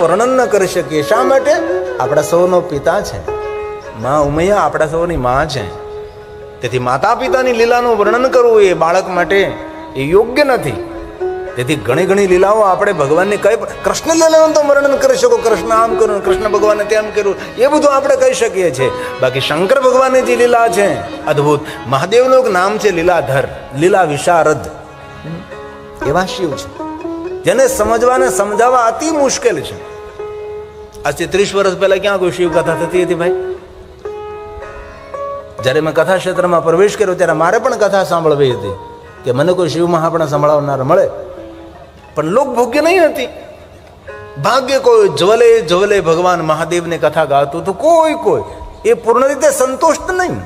વર્ણન ન કરી શકીએ. શા માટે? આપણા સૌનો પિતા છે. મા ઉમૈયા આપણા સૌની મા છે. તેથી માતા પિતાની લીલાનું વર્ણન કરવું એ બાળક માટે એ યોગ્ય નથી. તેથી ઘણી ઘણી લીલાઓ આપણે ભગવાનની કઈ કૃષ્ણ લીલાનું તો વર્ણન કરી શકો. કૃષ્ણ આમ કર્યું, કૃષ્ણ ભગવાને તેમ કર્યું. એ બધું આપણે કહી શકીએ છીએ. બાકી શંકર ભગવાનની જે લીલા છે, અદ્ભુત. મહાદેવનું નામ છે લીલાધર, લીલા વિશારદ. એવા શિવ છે. જેને સમજવાને સમજાવવા અતિ મુશ્કેલ છે. આજથી ત્રીસ વર્ષ પહેલા ક્યાં કોઈ શિવ કથા થતી હતી ભાઈ? જ્યારે મેં કથા ક્ષેત્રમાં પ્રવેશ કર્યો ત્યારે મારે પણ કથા સાંભળવી હતી કે મને કોઈ શિવ મહાપણા સંભળાવનાર મળે. પણ લોક ભોગ્ય નહીં હતી. ભાગ્ય કોઈ જ્વલે જ્વલે ભગવાન મહાદેવની કથા ગાતું તો કોઈ કોઈ એ પૂર્ણ રીતે સંતુષ્ટ નહીં.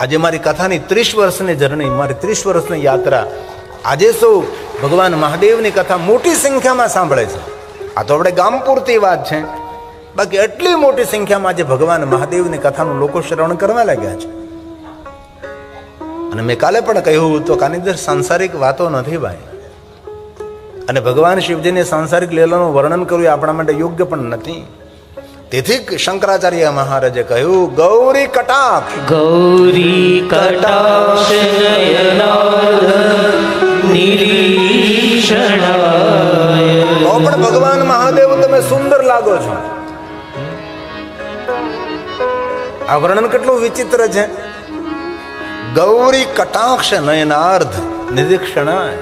આજે મારી કથાની ત્રીસ વર્ષની જર્ની, મારી ત્રીસ વર્ષની યાત્રા આજે સૌ ભગવાન મહાદેવની કથા મોટી સંખ્યામાં સાંભળે છે? આ તો આપણે ગામ પૂરતી વાત છે. બાકી એટલી મોટી સંખ્યામાં આજે ભગવાન મહાદેવની કથાનું લોકો શ્રવણ કરવા લાગ્યા છે. અને મેં કાલે પણ કહ્યું તો કાની અંદર સાંસારિક વાતો નથી ભાઈ. અને ભગવાન શિવજીની સાંસારિક લીલાનું વર્ણન કરવું આપણા માટે યોગ્ય પણ નથી. તેથી શંકરાચાર્ય મહારાજે કહ્યું, ગૌરી કટાક્ષ. ગૌરી કટાક્ષ તમે સુંદર લાગો છો. આ વર્ણન કેટલું વિચિત્ર છે. ગૌરી કટાક્ષ નયનાર્ધ નિરીક્ષણાય.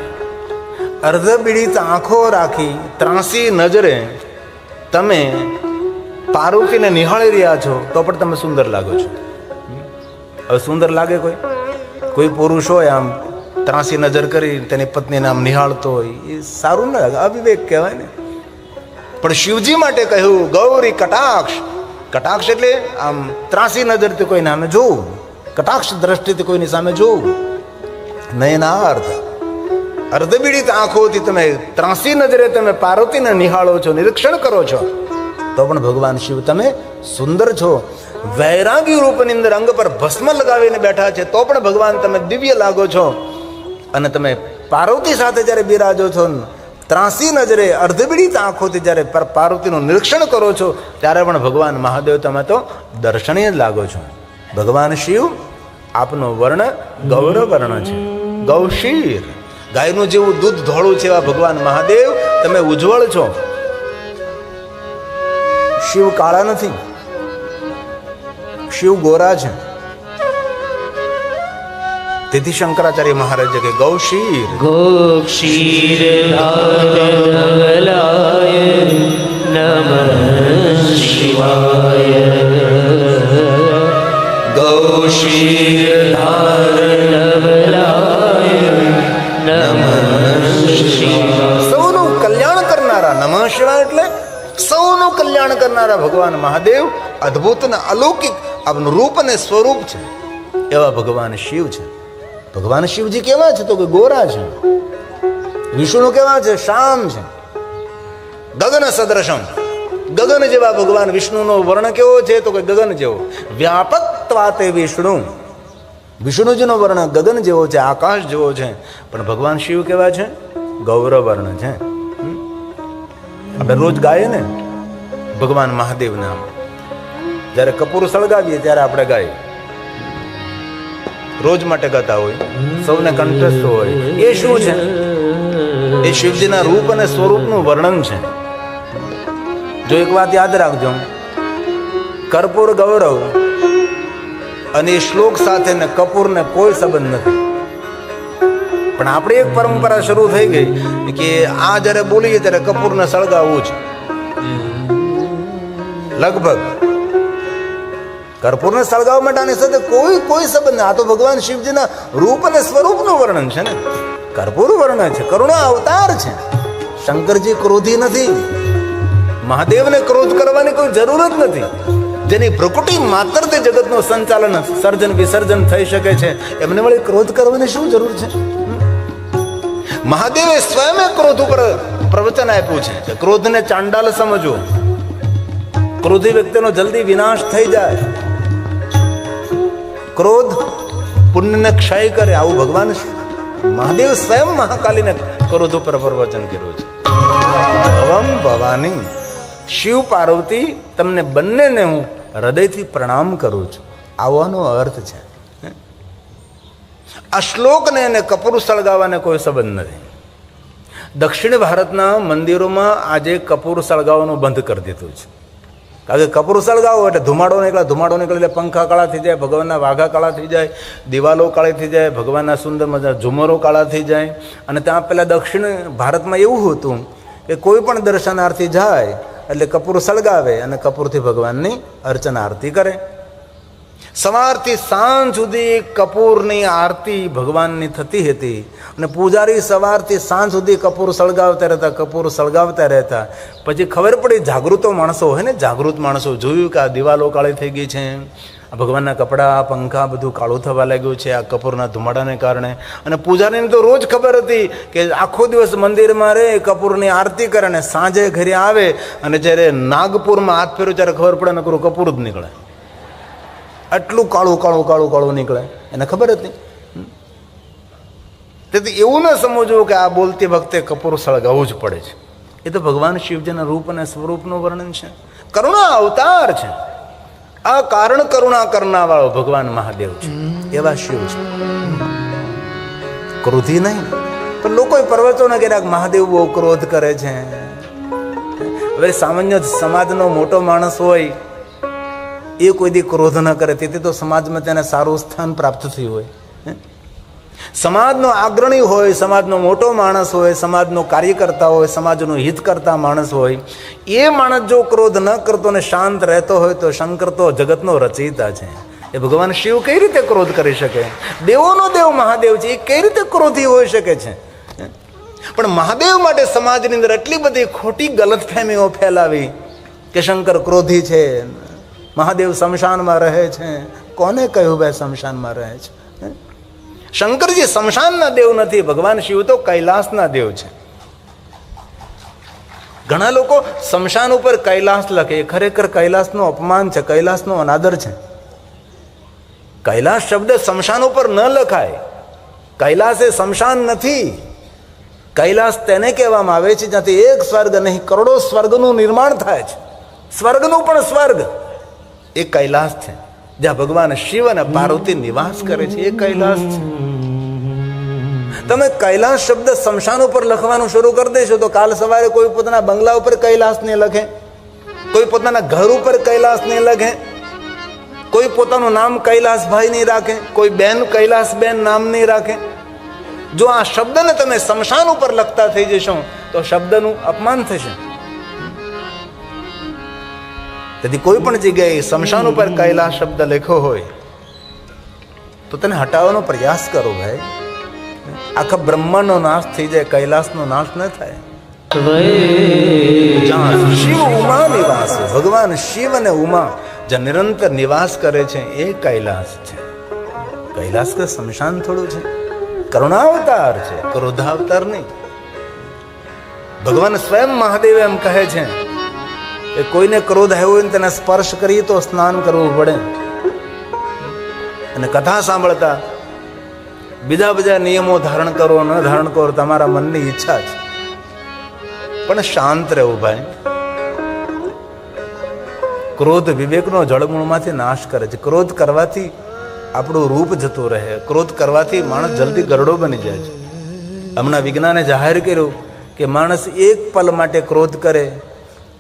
અર્ધ પીડિત આંખો રાખી ત્રાસી નજરે તમે પારૂકીને નિહાળી રહ્યા છો, તો પણ તમે સુંદર લાગો છો. હવે સુંદર લાગે કોઈ? કોઈ પુરુષ હોય આમ ત્રાસી નજર કરી, તેની પત્નીને આમ નિહાળતો હોય, એ સારું ના લાગે, અવિવેક કહેવાય ને. પણ શિવજી માટે કહ્યું ગૌરી કટાક્ષ. કટાક્ષ એટલે આમ ત્રાસી નજરથી કોઈને સામે જોવું. કટાક્ષ દ્રષ્ટિથી કોઈની સામે જોવું. નયનાર્થ અર્ધબીડિત આંખોથી તમે ત્રાસી નજરે તમે પાર્વતીને નિહાળો છો નિરીક્ષણ કરો છો તો પણ ભગવાન શિવ તમે સુંદર છો. વૈરાગી રૂપની અંદર અંગ પર ભસ્મ લગાવીને બેઠા છે તો પણ ભગવાન તમે દિવ્ય લાગો છો. અને તમે પાર્વતી સાથે જ્યારે બિરાજો છો ને, ત્રાસી નજરે અર્ધબીડિત આંખોથી જ્યારે પર- પાર્વતીનું નિરીક્ષણ કરો છો, ત્યારે પણ ભગવાન મહાદેવ તમે તો દર્શનીય જ લાગો છો. ભગવાન શિવ આપનો વર્ણ ગૌરવ વર્ણ છે. ગૌશીર. ગાયનું જેવું દૂધ ધોળું છે એવા ભગવાન મહાદેવ તમે ઉજ્જવળ છો. શિવ કાળા નથી. શિવ ગોરા છે. તેથી શંકરાચાર્ય મહારાજે કે ગૌ શીર નમ શિવાય ગૌ શીર નમ સૌનું કલ્યાણ કરનારા નમ એટલે સૌનું કલ્યાણ કરનારા ભગવાન મહાદેવ અદ્ભુત અલૌકિક આપનું રૂપ અને સ્વરૂપ છે. એવા ભગવાન શિવ છે. ભગવાન શિવજી કેવા છે તો કે ગોરા છે. વિષ્ણુ કેવા છે? શામ છે. ગગન સદ્રશમ ગગન જેવા ભગવાન વિષ્ણુનો વર્ણ કેવો છે તો કે ગગન જેવો. વ્યાપકત્વાતે વિષ્ણુ. વિષ્ણુજીનો વર્ણ ગગન જેવો છે, આકાશ જેવો છે. પણ ભગવાન શિવ કેવા છે? ગૌરવ વર્ણ છે. આપણે રોજ ગાઈએ ને ભગવાન મહાદેવ નામ જ્યારે કપૂર સળગાવીએ ત્યારે આપણે ગાઈએ. રોજ માટે ગાતા હોય, સૌને કંઠસ્થ હોય. એ શું છે? એ શિવજીના રૂપ અને સ્વરૂપનું વર્ણન છે. જો એક વાત યાદ રાખજો, કર્પૂર ગૌરવ અને એ શ્લોક સાથે ને કપૂરને કોઈ સંબંધ નથી. પણ આપણે એક પરંપરા શરૂ થઈ ગઈ કે આ જ્યારે બોલીએ ત્યારે કપૂરને સળગાવવું જ. લગભગ કર્પૂરને સળગાવવા માટે આની સાથે કોઈ કોઈ સંબંધ. આ તો ભગવાન શિવજીના રૂપ અને સ્વરૂપનું વર્ણન છે ને. કર્પૂર વર્ણન છે, કરુણા અવતાર છે. શંકરજી ક્રોધી નથી. મહાદેવને ક્રોધ કરવાની કોઈ જરૂર જ નથી. જેની પ્રકૃતિ માત્ર તે જગતનું સંચાલન, સર્જન, વિસર્જન થઈ શકે છે. એમને વળી ક્રોધ કરવાની શું જરૂર છે? મહાદેવે સ્વયં ક્રોધ ઉપર પ્રવચન આપ્યું છે ક્રોધને ચાંડાલ સમજો ક્રોધી વ્યક્તિનો જલ્દી વિનાશ થઈ જાય. ક્રોધ પુણ્યને ક્ષય કરે આવું ભગવાન મહાદેવ સ્વયં મહાકાલીને ક્રોધ ઉપર પ્રવચન કર્યું છે ભવમ ભવાની શિવ પાર્વતી તમને બંનેને હું હૃદયથી પ્રણામ કરું છું. આવવાનો અર્થ છે આ શ્લોકને અને કપૂર સળગાવવાને કોઈ સંબંધ નથી. દક્ષિણ ભારતના મંદિરોમાં આજે કપૂર સળગાવવાનું બંધ કરી દીધું છે. કારણ કે કપૂર સળગાવો એટલે ધુમાડો નીકળે ધુમાડો નીકળે એટલે પંખા કાળા થઈ જાય, ભગવાનના વાઘા કાળા થઈ જાય, દિવાલો કાળી થઈ જાય, ભગવાનના સુંદર મજા, ઝુમરો કાળા થઈ જાય. અને ત્યાં પહેલાં દક્ષિણ ભારતમાં એવું હતું કે કોઈ પણ દર્શનાર્થી જાય એટલે કપૂર સળગાવે અને કપૂરથી ભગવાનની અર્ચના આરતી કરે. સવારથી સાંજ સુધી કપૂરની આરતી ભગવાનની થતી હતી અને પૂજારી સવારથી સાંજ સુધી કપૂર સળગાવતા રહેતા, કપૂર સળગાવતા રહેતા. પછી ખબર પડી, જાગૃતો માણસો હોય ને, જાગૃત માણસો જોયું કે આ દિવાલો કાળી થઈ ગઈ છે. આ ભગવાનના કપડાં પંખા બધું કાળું થવા લાગ્યું છે, આ કપૂરના ધુમાડાને કારણે. અને પૂજારીને તો રોજ ખબર હતી કે આખો દિવસ મંદિરમાં રહે, કપૂરની આરતી કરે અને સાંજે ઘરે આવે. અને જ્યારે નાગપુરમાં હાથ ફેર્યો ત્યારે ખબર પડે નકરું કપૂર જ નીકળે. આટલું કાળું કાળું કાળું કાળું નીકળે. એને ખબર હતી તેથી એવું ન સમજવું કે આ બોલતી વખતે કપૂર સળગાવવું જ પડે છે. એ તો ભગવાન શિવજીના રૂપ અને સ્વરૂપનું વર્ણન છે. કરુણા અવતાર છે. આ કારણ કરુણા કરનાર ભગવાન મહાદેવ છે. એવા શિવ છે. ક્રોધી નહીં. પણ લોકો પર્વતોને ક્યારેક મહાદેવ બહુ ક્રોધ કરે છે. હવે સામાન્ય સમાજનો મોટો માણસ હોય એ કોઈ દી ક્રોધ ન કરે. તેથી તો સમાજમાં તેને સારું સ્થાન પ્રાપ્ત થયું હોય? સમાજનો આગ્રણી હોય, સમાજનો મોટો માણસ હોય, સમાજનો કાર્યકર્તા હોય, સમાજનો હિત કરતા માણસ હોય, એ માણસ જો ક્રોધ ન કરતો ને શાંત રહેતો હોય તો શંકર તો જગતનો રચયિતા છે. એ ભગવાન શિવ કઈ રીતે ક્રોધ કરી શકે? દેવોનો દેવ મહાદેવ છે, એ કઈ રીતે ક્રોધી હોઈ શકે છે? પણ મહાદેવ માટે સમાજની અંદર એટલી બધી ખોટી ગલતફહેમીઓ ફેલાવી કે શંકર ક્રોધી છે. મહાદેવ શમશાનમાં રહે છે. કોને કહ્યું ભાઈ શમશાનમાં રહે છે? શંકરજી શમશાનના દેવ નથી, ભગવાન શિવ તો કૈલાસના દેવ છે. ઘણા લોકો શમશાન ઉપર કૈલાસ લખે, ખરેખર કૈલાસનો અપમાન છે, કૈલાસનો અનાદર છે. કૈલાસ શબ્દ શમશાન ઉપર ન લખાય. કૈલાસ એ શમશાન નથી. કૈલાસ તેને કહેવામાં આવે છે જ્યાંથી એક સ્વર્ગ નહીં, કરોડો સ્વર્ગનું નિર્માણ થાય છે. સ્વર્ગનું પણ સ્વર્ગ. એ કૈલાસ છે. જ્યાં ભગવાન શિવ અને પાર્વતી નિવાસ કરે છે, એ કૈલાસ છે. તમે કૈલાસ શબ્દ શમશાન ઉપર લખવાનું શરૂ કરી દેશો તો કાલ સવારે કોઈ પોતાના બંગલા ઉપર કૈલાસ ને લખે. કોઈ પોતાના ઘર ઉપર કૈલાસ ને લખે. કોઈ પોતાનું નામ કૈલાસભાઈ નહીં રાખે. કોઈ બેન કૈલાસ બેન નામ નહીં રાખે. જો આ શબ્દને તમે શમશાન ઉપર લખતા થઈ જશો, તો શબ્દનું અપમાન થશે. તેથી કોઈ પણ જગ્યાએ શમશાન ઉપર કૈલાસ શબ્દ લખ્યો હોય, તો તેને હટાવવાનો પ્રયાસ કરો ભાઈ. આખા બ્રહ્માંડનો નાશ થઈ જાય, કૈલાસનો નાશ ન થાય. શિવ ઉમા નિવાસ ભગવાન શિવ અને ઉમા જે નિરંતર નિવાસ કરે છે, એ કૈલાસ છે. કૈલાસ કે શમશાન થોડું છે. કરુણાવતાર છે, ક્રોધાવતાર નહીં. ભગવાન સ્વયં મહાદેવ એમ કહે છે કે કોઈને ક્રોધ આવ્યો હોય તેને સ્પર્શ કરીએ તો સ્નાન કરવું પડે. અને કથા સાંભળતા બીજા બધા નિયમો ધારણ કરો, ન ધારણ કરો, તમારા મનની ઈચ્છા છે. પણ શાંત રહેવું ભાઈ. ક્રોધ વિવેકનો જળમૂળમાંથી નાશ કરે છે. ક્રોધ કરવાથી આપણું રૂપ જતું રહે. ક્રોધ કરવાથી માણસ જલ્દી ગરડો બની જાય છે. હમણાં વિજ્ઞાને જાહેર કર્યું કે માણસ એક પલ માટે ક્રોધ કરે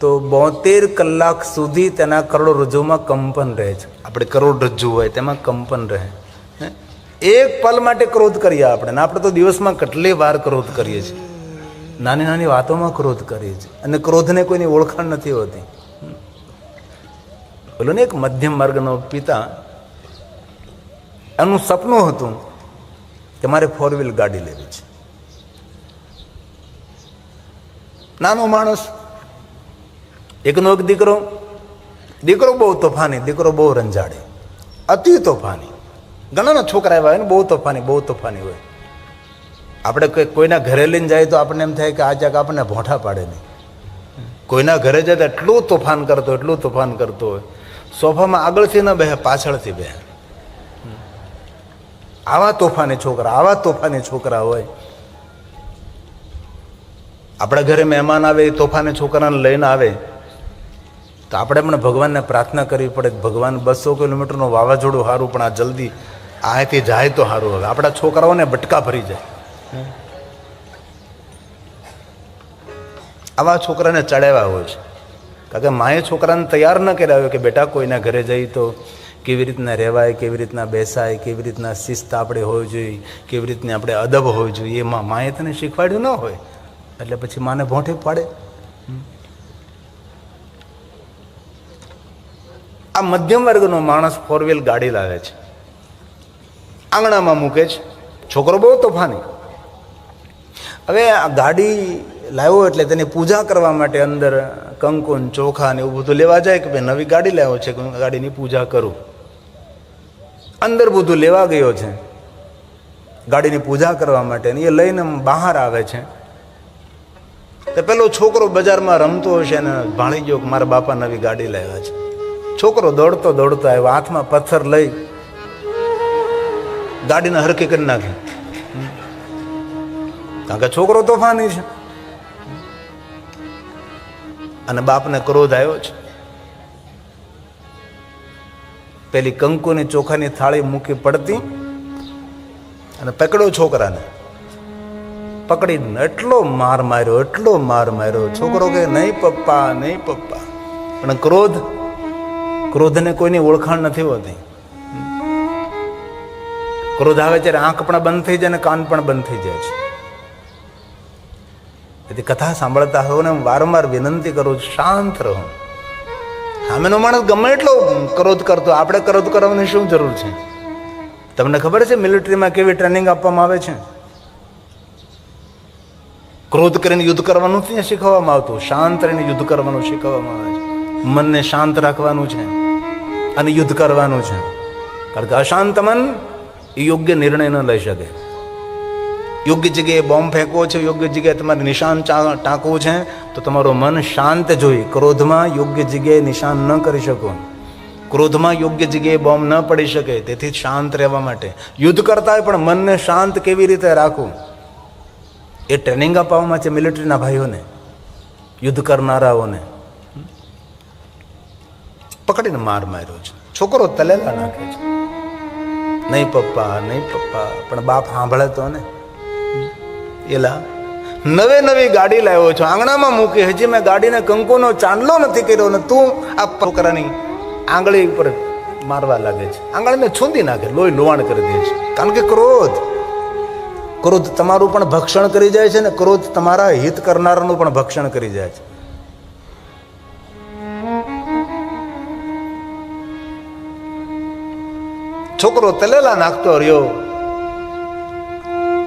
તો બોતેર કલાક સુધી તેના કરોડરજ્જુમાં કંપન રહે છે. આપણે કરોડરજ્જુ હોય તેમાં કંપન રહે? એક પલ માટે ક્રોધ કરીએ આપણે આપણે તો દિવસમાં કેટલી વાર ક્રોધ કરીએ છીએ. નાની નાની વાતોમાં ક્રોધ કરીએ છીએ. અને ક્રોધને કોઈની ઓળખાણ નથી હોતી. બોલો ને એક મધ્યમ માર્ગનો પિતા એનું સપનું હતું કે મારે ફોર વ્હીલ ગાડી લેવી છે. નાનો માણસ એકનો એક દીકરો? દીકરો બહુ તોફાની, દીકરો બહુ રંજાડે અતિ તોફાની. ઘણાના છોકરા એવા હોય ને, બહુ તોફાની બહુ તોફાની હોય. આપણે કોઈ કોઈના ઘરે લઈને જાય તો આપણને એમ થાય કે આ જાક આપણને ભોંઠા પાડે નહીં. કોઈના ઘરે જાય તો એટલું તોફાન કરતો એટલું તોફાન કરતો હોય. સોફામાં આગળથી ન બેહે, પાછળથી બેહે. આવા તોફાની છોકરા, આવા તોફાની છોકરા હોય. આપણા ઘરે મહેમાન આવે, એ તોફાને છોકરાને લઈને આવે. તો આપણે પણ ભગવાનને પ્રાર્થના કરવી પડે કે ભગવાન બસો કિલોમીટરનું વાવાઝોડું સારું પણ આ જલ્દી આથી જાય તો સારું હવે. આપણા છોકરાઓને બટકા ભરી જાય. આવા છોકરાને ચડાવ્યા હોય છે. કારણ કે માએ છોકરાને તૈયાર ન કર્યા હોય કે બેટા કોઈના ઘરે જઈ તો કેવી રીતના રહેવાય, કેવી રીતના બેસાય, કેવી રીતના શિસ્ત આપણે હોવી જોઈએ, કેવી રીતની આપણે અદબ હોવી જોઈએ, એમાં માએ તને શીખવાડ્યું ન હોય. એટલે પછી માને ભોંઠે પાડે. આ મધ્યમ વર્ગનો માણસ ફોર વ્હીલ ગાડી લાવે છે. આંગણામાં મૂકે છે. છોકરો બહુ તોફાની. હવે આ ગાડી લાવ્યો એટલે તેની પૂજા કરવા માટે અંદર કંકુન, ચોખા ને એવું બધું લેવા જાય કે ભાઈ નવી ગાડી લાવ્યો છે ગાડીની પૂજા કરું. અંદર બધું લેવા ગયો છે. ગાડીની પૂજા કરવા માટે એ લઈને બહાર આવે છે. તો પેલો છોકરો બજારમાં રમતો હશે અને ભાણી ગયો કે મારા બાપા નવી ગાડી લાવ્યા છે. છોકરો દોડતો દોડતો આવ્યો, હાથમાં પથ્થર લઈ ગાડીને હરકી કરી નાખી. કારણ કે છોકરો તોફાની છે. અને બાપને ક્રોધ આવ્યો છે પેલી કંકુની ચોખાની થાળી મૂકી પડતી અને પકડ્યો છોકરાને. પકડીને એટલો માર માર્યો, એટલો માર માર્યો. છોકરો કે, નહીં પપ્પા નહીં પપ્પા. પણ ક્રોધ ક્રોધને કોઈની ઓળખાણ નથી હોતી. ક્રોધ આવે ત્યારે આંખ પણ બંધ થઈ જાય અને કાન પણ બંધ થઈ જાય છે. તેથી કથા સાંભળતા હો ને હું વારંવાર વિનંતી કરું છું, શાંત રહો. સામેનો માણસ ગમે એટલો ક્રોધ કરતો, આપણે ક્રોધ કરવાની શું જરૂર છે? તમને ખબર છે મિલિટરીમાં કેવી ટ્રેનિંગ આપવામાં આવે છે? ક્રોધ કરીને યુદ્ધ કરવાનું નથી શીખવવામાં આવતું, શાંત રહીને યુદ્ધ કરવાનું શીખવવામાં આવે છે. મનને શાંત રાખવાનું છે અને યુદ્ધ કરવાનું છે. કારણ કે અશાંત મન એ યોગ્ય નિર્ણય ન લઈ શકે. યોગ્ય જગ્યાએ બોમ્બ ફેંકવો છે, યોગ્ય જગ્યાએ તમારે નિશાન ટાંકવું છે, તો તમારું મન શાંત જોઈ, ક્રોધમાં યોગ્ય જગ્યાએ નિશાન ન કરી શકો. ક્રોધમાં યોગ્ય જગ્યાએ બોમ્બ ન પડી શકે, તેથી શાંત રહેવા માટે. યુદ્ધ કરતા હોય પણ મનને શાંત કેવી રીતે રાખવું? એ ટ્રેનિંગ અપાવવામાં છે મિલિટરીના ભાઈઓને, યુદ્ધ કરનારાઓને. પકડીને માર માર્યો છે. છોકરો તલેલા નાખે છે. નહીં પપ્પા નહીં પપ્પા, પણ બાપ સાંભળે તો ને. એલા, નવે નવી ગાડી લાવ્યો છો. આંગણામાં મૂકી હજી મેં ગાડીને કંકુનો ચાંદલો નથી કર્યો ને તું આ છોકરાની આંગળી ઉપર મારવા લાગે છે. આંગળીને છૂંદી નાખે, લોહી લોવાણ કરી દે છે. કારણ કે ક્રોધ ક્રોધ તમારું પણ ભક્ષણ કરી જાય છે ને ક્રોધ તમારા હિત કરનારાનું પણ ભક્ષણ કરી જાય છે. છોકરો તલેલા નાખતો રહ્યો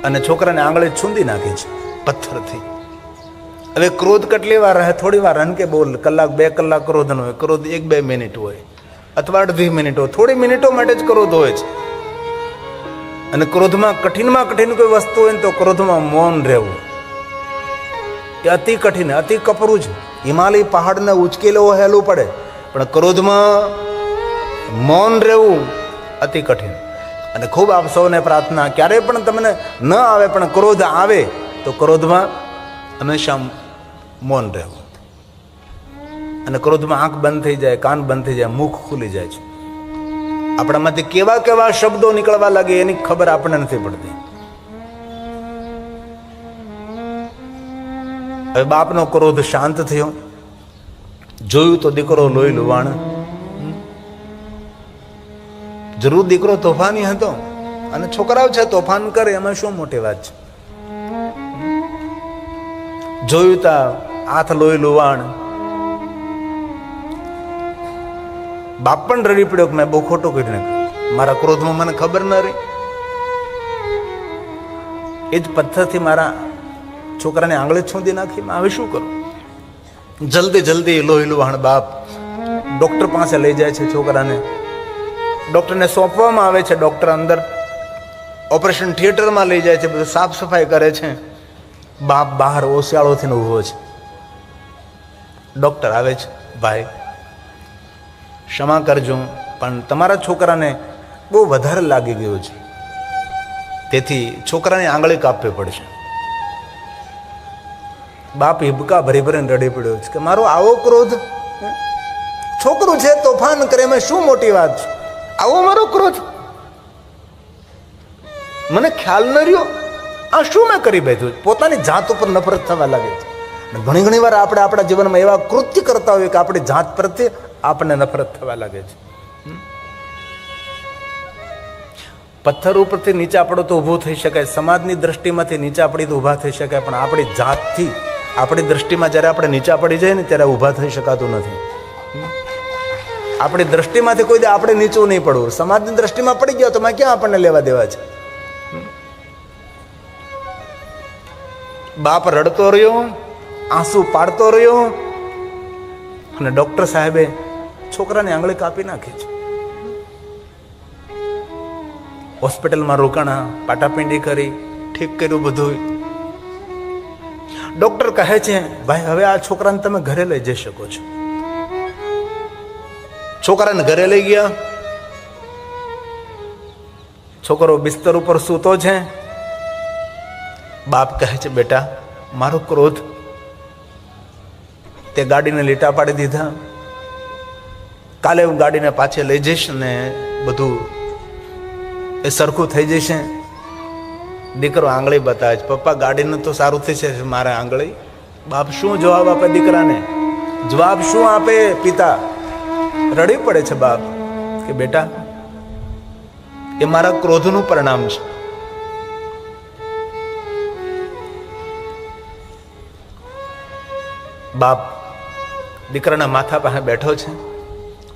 અને છોકરાને આંગળી છૂંદી નાખી છે, પથ્થરથી. હવે ક્રોધ કેટલી વાર રહે? થોડી વાર રન કે બોલ? કલાક, બે કલાક ક્રોધ હોય. ક્રોધ એક, બે મિનિટ હોય. અથવા અડધી મિનિટ હોય. થોડી મિનિટો માટે જ ક્રોધ હોય છે. અને ક્રોધમાં, કઠિનમાં કઠિન કોઈ વસ્તુ હોય ને તો ક્રોધમાં મૌન રહેવું. એ અતિ કઠિન, અતિ કપરું છે હિમાલય પહાડને ઉચકેલો હેલું પડે. પણ ક્રોધમાં મૌન રહેવું અતિ કઠિન. અને ખૂબ આપ સૌને પ્રાર્થના, ક્યારેય પણ તમને ન આવે, પણ ક્રોધ આવે, તો ક્રોધમાં હંમેશા મૌન રહેવું. અને ક્રોધમાં આંખ બંધ થઈ જાય, કાન બંધ થઈ જાય, મુખ ખુલી જાય છે. આપણામાંથી કેવા કેવા શબ્દો નીકળવા લાગે એની ખબર આપણને નથી પડતી. હવે બાપનો ક્રોધ શાંત થયો. જોયું તો દીકરો લોહી લુવાણ જરૂર દીકરો તોફાની હતો અને છોકરાઓ છે, તોફાન કરે, એમાં શું મોટી વાત છે? જોયું તા, હાથ લોહી લુવાણ. બાપ પણ રડી પડ્યો કે મેં બહુ ખોટું કરી નાખ્યું મારા ક્રોધમાં મને ખબર ન રહી. એ જ પથ્થરથી મારા છોકરાને આંગળી છોંદી નાખી હવે શું કરું? જલ્દી જલ્દી લોહી લુહાણ બાપ. ડૉક્ટર પાસે લઈ જાય છે છોકરાને. ડૉક્ટરને સોંપવામાં આવે છે. ડૉક્ટર અંદર ઓપરેશન થિયેટરમાં લઈ જાય છે. બધું સાફ સફાઈ કરે છે. બાપ બહાર ઓશિયાળોથી ઊભો છે. ડૉક્ટર આવે છે. ભાઈ, ક્ષમા કરજો, પણ તમારા છોકરાને બહુ વધારે લાગી ગયો છે. તેથી છોકરાને આંગળી કાપવી પડશે. બાપ હિબકા ભરી ભરીને રડી પડ્યો છે કે, મારો આવો ક્રોધ? છોકરું છે, તોફાન કરે, એમાં શું મોટી વાત છે? આવો મારો ક્રોધ. મને ખ્યાલ ન રહ્યો. આ શું મેં કરી બેઠું? પોતાની જાત ઉપર નફરત થવા લાગે. છે ઘણી ઘણી વાર આપણે આપણા જીવનમાં એવા કૃત્ય કરતા હોઈએ કે આપણી જાત પ્રત્યે આપણને નફરત થવા લાગે છે. પથ્થર ઉપરથી નીચે પડો તો ઊભું થઈ શકાય, સમાજની દ્રષ્ટિમાંથી નીચે પડી તો ઊભા થઈ શકાય, પણ આપણી જાતથી, આપણી દ્રષ્ટિમાં જ્યારે આપણે નીચા પડી જાય ને ત્યારે ઊભા થઈ શકાતું નથી. આપણી દ્રષ્ટિમાંથી કોઈ આપણે નીચું નહીં પડવું. સમાજની દ્રષ્ટિમાં પડી ગયો તો મેં ક્યાં આપણને લેવા દેવા છે? બાપ રડતો રહ્યો, આંસુ પાડતો રહ્યો, અને ડોક્ટર સાહેબે છોકરાની આંગળી કાપી નાખી છે. હોસ્પિટલમાં રોકાણા, પાટાપિંડી કરી, ઠીક કર્યું બધું. ડોક્ટર કહે છે, ભાઈ, હવે આ છોકરાને તમે ઘરે લઈ જઈ શકો છો. છોકરાને ઘરે લઈ ગયા. છોકરો બિસ્તર ઉપર સૂતો છે. બાપ કહે છે, બેટા, મારો ક્રોધ. તે ગાડીને લીટા પાડી દીધા. કાલે હું ગાડીને પાછે લઈ જઈશ ને બધું એ સરખું થઈ જશે. દીકરો આંગળી બતાવે છે, પપ્પા, ગાડીનું તો સારું થશે મારે આંગળી. બાપ શું જવાબ આપે દીકરાને? જવાબ શું આપે પિતા? રડી પડે છે બાપ કે બેટા, એ મારા ક્રોધનું પરિણામ છે. બાપ દીકરાના માથા પાસે બેઠો છે,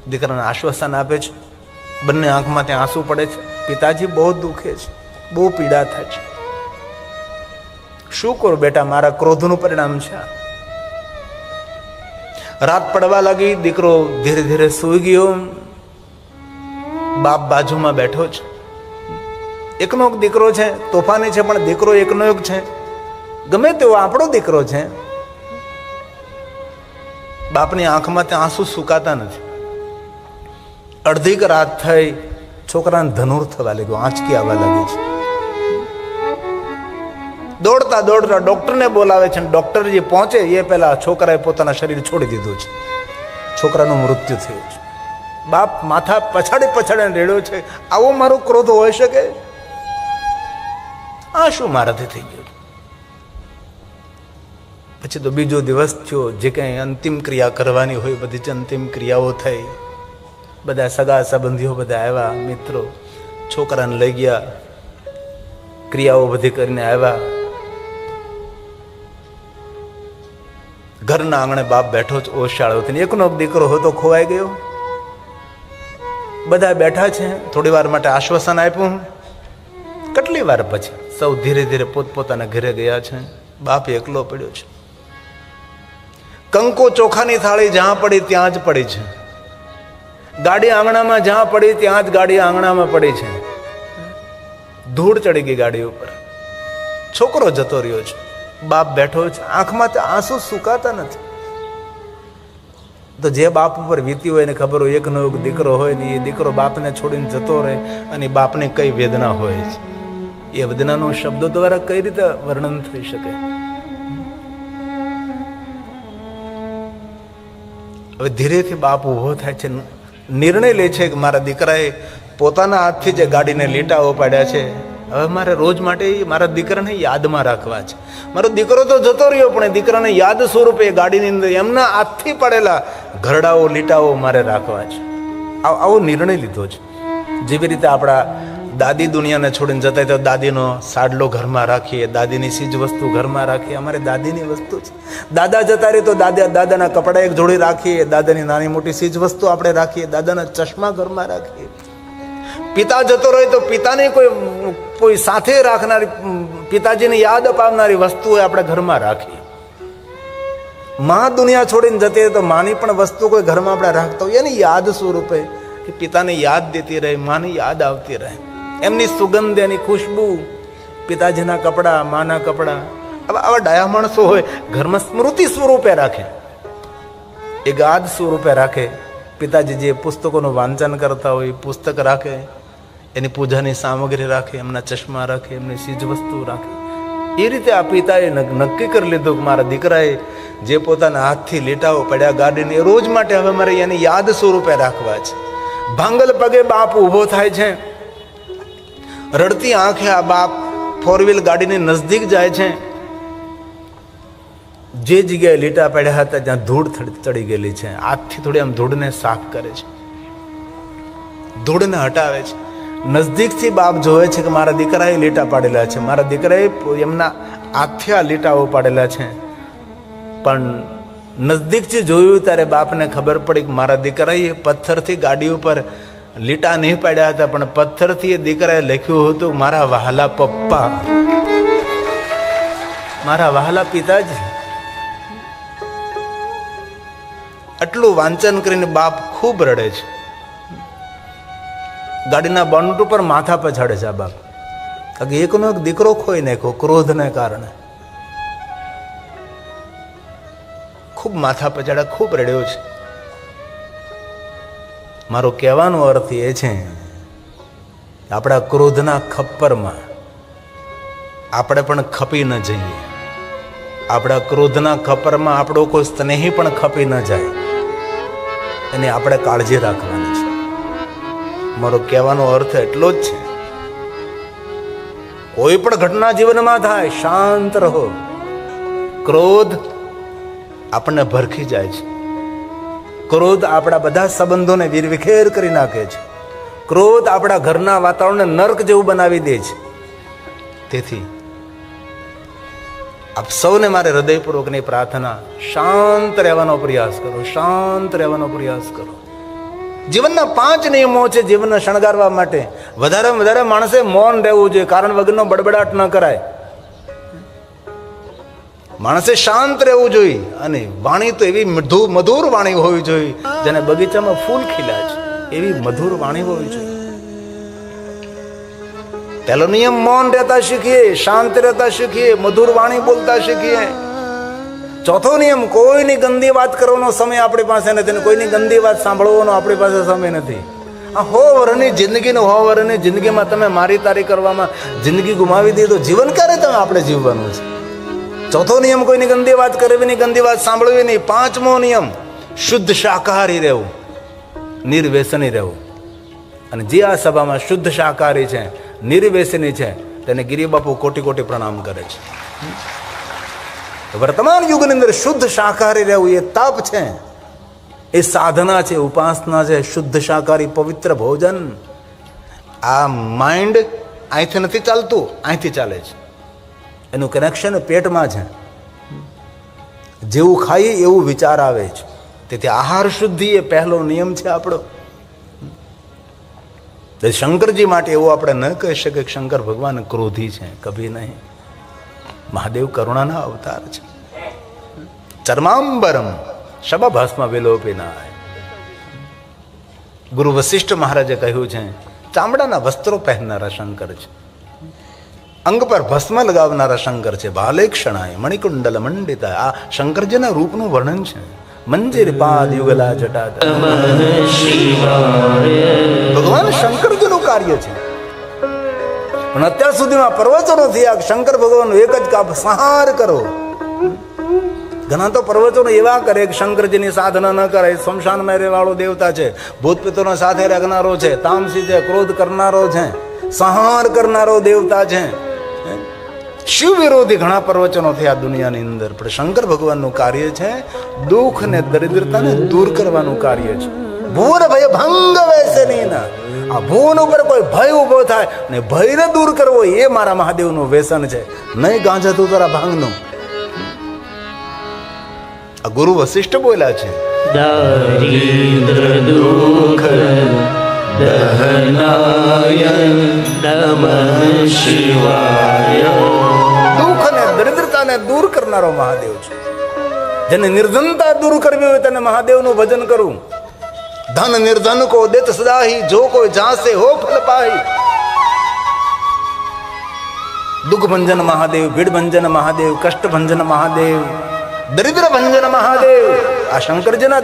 દીકરાને આશ્વાસન આપે છે, બંને આંખમાં ત્યાં આંસુ પડે છે. પિતાજી બહુ દુખે છે, બહુ પીડા થાય છે. શું કરું બેટા, મારા ક્રોધનું પરિણામ છે આ. રાત પડવા લાગી, દીકરો ધીરે ધીરે સૂઈ ગયો. બાપ બાજુમાં બેઠો છે. એકનો એક દીકરો છે, તોફાની છે, પણ દીકરો એકનો એક છે. ગમે તેવો આપણો દીકરો છે. બાપની આંખમાં ત્યાં આંસુ સુકાતા નથી. અડધીક રાત થઈ, છોકરાને ધનુર થવા લાગ્યો, આંચકી આવવા લાગી છે. દોડતા દોડતા ડૉક્ટરને બોલાવે છે અને ડૉક્ટર જે પહોંચે એ પહેલાં છોકરાએ પોતાના શરીર છોડી દીધું છે. છોકરાનું મૃત્યુ થયું છે. બાપ માથા પછાડી પછાડીને રેડ્યો છે. આવો મારો ક્રોધ હોઈ શકે? આ શું મારાથી થઈ ગયું? પછી તો બીજો દિવસ થયો. જે કંઈ અંતિમ ક્રિયા કરવાની હોય, બધી જ અંતિમ ક્રિયાઓ થઈ. બધા સગા સંબંધીઓ બધા આવ્યા, મિત્રો. છોકરાને લઈ ગયા. ક્રિયાઓ બધી કરીને આવ્યા. ઘરના આંગણે બાપ બેઠો જ ઓશાળોથી એકનો એક દીકરો હતો, ખોવાઈ ગયો. બધા બેઠા છે. થોડી વાર માટે આશ્વાસન આપ્યું. કેટલી વાર પછી સૌ ધીરે ધીરે પોતપોતાના ઘરે ગયા છે. બાપ એકલો પડ્યો છે. કંકો ચોખાની થાળી જ્યાં પડી ત્યાં જ પડી છે. ગાડી આંગણામાં જ્યાં પડી ત્યાં જ ગાડી આંગણામાં પડી છે. ધૂળ ચડી ગઈ ગાડી ઉપર. છોકરો જતો રહ્યો છે. બાપ બેઠો છે. આંખમાં તો આંસુ સુકાતા નથી. તો જે બાપ ઉપર વીતી હોય એને ખબર હોય, એકનો એક દીકરો હોય ને એ દીકરો બાપને છોડીને જતો રહે અને બાપને કઈ વેદના હોય છે. એ વેદનાનો શબ્દો દ્વારા કઈ રીતે વર્ણન થઈ શકે? હવે ધીરેથી બાપ ઊભો થાય છે. નિર્ણય લે છે કે મારા દીકરાએ પોતાના હાથથી જે ગાડીને લીટા ઉપાડ્યા છે હવે મારે રોજ માટે મારા દીકરાને યાદમાં રાખવા છે. મારો દીકરો તો જતો રહ્યો, પણ એ દીકરાને યાદ સ્વરૂપે ગાડીની અંદર એમના હાથથી પડેલા ઘરડાઓ, લીટાઓ મારે રાખવા છે. આવો નિર્ણય લીધો છે. જેવી રીતે આપણા દાદી દુનિયાને છોડીને જતા તો દાદીનો સાડલો ઘરમાં રાખીએ, દાદીની ચીજ વસ્તુ ઘરમાં રાખીએ. અમારે દાદીની વસ્તુ છે. દાદા જતા રહે તો દાદા, દાદાના કપડા એક જોડી રાખીએ, દાદાની નાની મોટી ચીજ વસ્તુ આપણે રાખીએ, દાદાના ચશ્મા ઘરમાં રાખીએ. પિતા જતો રહે તો પિતાની કોઈ કોઈ સાથે રાખનારી, પિતાજીને યાદ અપાવનારી વસ્તુઓ આપણે ઘરમાં રાખીએ. માં દુનિયા છોડીને જતી રહે તો માની પણ વસ્તુ કોઈ ઘરમાં આપણે રાખતા હોય, એની યાદ સ્વરૂપે કે પિતાને યાદ દેતી રહે, માની યાદ આવતી રહે. એમની સુગંધ, એની ખુશ્બુ, પિતાજીના કપડાં, માના કપડાં, આવા આવા ડાયા માણસો હોય, ઘરમાં સ્મૃતિ સ્વરૂપે રાખે. એ ગાદ સ્વરૂપે રાખે. પિતાજી જે પુસ્તકોનું વાંચન કરતા હોય, પુસ્તક રાખે. એની પૂજાની સામગ્રી રાખે, એમના ચશ્મા રાખે, એમની ચીજ વસ્તુ રાખે. એ રીતે આ પિતાએ નક્કી કરી લીધું કે મારા દીકરાએ જે પોતાના હાથથી લીટાઓ પડ્યા ગાડીને રોજ માટે હવે મારે એની યાદ સ્વરૂપે રાખવા છે. ભાંગલ પગે બાપ ઊભો થાય છે. રડતી આંખે આ બાપ ફોર વ્હીલ ગાડીની નજદીક જાય છે. જે જગ્યાએ લીટા પડ્યા હતા ત્યાં ધૂળ ચડી ગયેલી છે. હાથથી થોડી આમ ધૂળને સાફ કરે છે. ધૂળને હટાવે છે. નજદીકથી બાપ જોવે છે કે મારા દીકરાએ લીટા પાડેલા છે. મારા દીકરાએ એમના હાથથી લીટાઓ પાડેલા છે. પણ નજદીકથી જોયું ત્યારે બાપને ખબર પડી કે મારા દીકરાએ પથ્થરથી ગાડી ઉપર લીટા નહીં પાડ્યા હતા, પણ પથ્થરથી એ દીકરાએ લખ્યું હતું, મારા વહાલા પપ્પા. મારા વહાલા પિતાજી. આટલું વાંચન કરીને બાપ ખૂબ રડે છે. ગાડીના બોનટ ઉપર માથા પર ચડે છે આ બાપ. કારણ કે એકનો એક દીકરો ખોઈ નાખ્યો ક્રોધને કારણે. ખૂબ માથા પર ખૂબ રડ્યો છે. મારો કહેવાનો અર્થ એ છે, આપણા ક્રોધના ખપ્પરમાં આપણે પણ ખપી ન જઈએ. આપણા ક્રોધના ખપ્પરમાં આપણો કોઈ સ્નેહી પણ ખપી ન જાય. એની આપણે કાળજી રાખવાની છે. મારો કહેવાનો અર્થ એટલો જ છે. કોઈ પણ ઘટના જીવનમાં થાય, શાંત રહો. ક્રોધ આપણને ભરખી જાય છે. ક્રોધ આપણા બધા સંબંધોને વિરવિખેર કરી નાખે છે. ક્રોધ આપણા ઘરના વાતાવરણને નર્ક જેવું બનાવી દે છે. તેથી આપ સૌને મારે હૃદયપૂર્વકની પ્રાર્થના, શાંત રહેવાનો પ્રયાસ કરો, શાંત રહેવાનો પ્રયાસ કરો. જીવનના પાંચ નિયમો છે જીવનને શણગારવા માટે. વધારે વધારે માણસે મૌન રહેવું જોઈએ, કારણ વગરનો બડબડાટ ન કરાય. માણસે શાંત રહેવું જોઈએ અને વાણી તો એવી મધુ, મધુર વાણી હોવી જોઈએ, જેને બગીચામાં ફૂલ ખીલ્યા છે. એવી મધુર વાણી હોવી જોઈએ. પહેલો નિયમ મૌન રહેતા શીખીએ, શાંત રહેતા શીખીએ, મધુર વાણી બોલતા શીખીએ. ચોથો નિયમ, કોઈની ગંદી વાત કરવાનો સમય આપણી પાસે નથી અને કોઈની ગંદી વાત સાંભળવાનો આપણી પાસે સમય નથી. આ હો વરની જિંદગીનો હો વરની જિંદગીમાં તમે મારી તારી કરવામાં જિંદગી ગુમાવી દીધી જીવન ક્યારે તમે આપણે જીવવાનું છે? ચોથો નિયમ, કોઈની ગંદી વાત કરવી નહીં ગંદી વાત સાંભળવી નહીં પાંચમો નિયમ, શુદ્ધ શાકાહારી રહેવું નિર્વ્યસની રહેવું. અને જે આ સભામાં શુદ્ધ શાકાહારી છે નિર્વ્યસની છે, તેને ગિરિબાપુ કોટી કોટી પ્રણામ કરે છે. વર્તમાન યુગની અંદર શુદ્ધ શાકાહારી રહેવું એ તપ છે. એ સાધના છે, ઉપાસના છે, શુદ્ધ શાકાહારી પવિત્ર ભોજન. આ માઇન્ડ અહીંથી નથી ચાલતું, અહીંથી ચાલે છે. એનું કનેક્શન પેટમાં છે. જેવું ખાઈએ એવું વિચાર આવે છે. તેથી આહાર શુદ્ધિ એ પહેલો નિયમ છે આપણો. શંકરજી માટે એવું આપણે ન કહી શકીએ કે શંકર ભગવાન ક્રોધી છે, કભી નહીં. મહાદેવ કરુણાના અવતાર છે. ચર્માંબરમ શબભસ્મ વિલોપિનાય ગુરુ વશિષ્ઠ મહારાજે કહ્યું છે, ચામડાના વસ્ત્રો પહેરનારા શંકર છે. અંગ પર ભસ્મ લગાવનારા શંકર છે. ભાલે ક્ષણાય મણિકુંડલ મંડિતા આ શંકરજીના રૂપનું વર્ણન છે. મંદિર પાદ યુગલા જટા ભગવાન શંકરજીનું કાર્ય છે. પણ અત્યાર સુધીમાં પ્રવચનો થયા શંકર ભગવાનનો એક જ કાપ સંહાર કરો. ઘણા તો પ્રવચનો એવા કરે કે શંકરજીની સાધના ન કરે સ્મશાનમાં રહેવાળો દેવતા છે ભૂત પિત્તોના સાથે રાખનારો છે, તામસી છે, ક્રોધ કરનારો છે, સંહાર કરનારો દેવતા છે. શિવ વિરોધી ઘણા પ્રવચનો થયા દુનિયાની અંદર. પણ શંકર ભગવાનનું કાર્ય છે દુઃખ ને દરિદ્રતાને દૂર કરવાનું કાર્ય છે. ભૂર ભય ભંગ વૈસે નહીં આ ભૂન ઉપર કોઈ ભય ઊભો થાય ને ભયને દૂર કરવો એ મારા મહાદેવનું વ્યસન છે. નહીં ગાંજા તું તારા ભાંગનું. આ ગુરુ વશિષ્ઠ બોલ્યા છે. દારિદ્ર દુઃખ દહનાય નમઃ શિવાય. દુઃખ અને દરિદ્રતાને દૂર કરનારો મહાદેવ છે. જેને નિર્ધનતા દૂર કરવી હોય તેને મહાદેવનું ભજન કરવું ધન નિર્ધન કો દેત સદાહી જો કોઈ જાસે હો ફલ પાહી દુઃખ ભંજન મહાદેવ ભીડ ભંજન મહાદેવ કષ્ટ ભંજન મહાદેવ દરિદ્ર ભંજન મહાદેવ આ શંકરજીના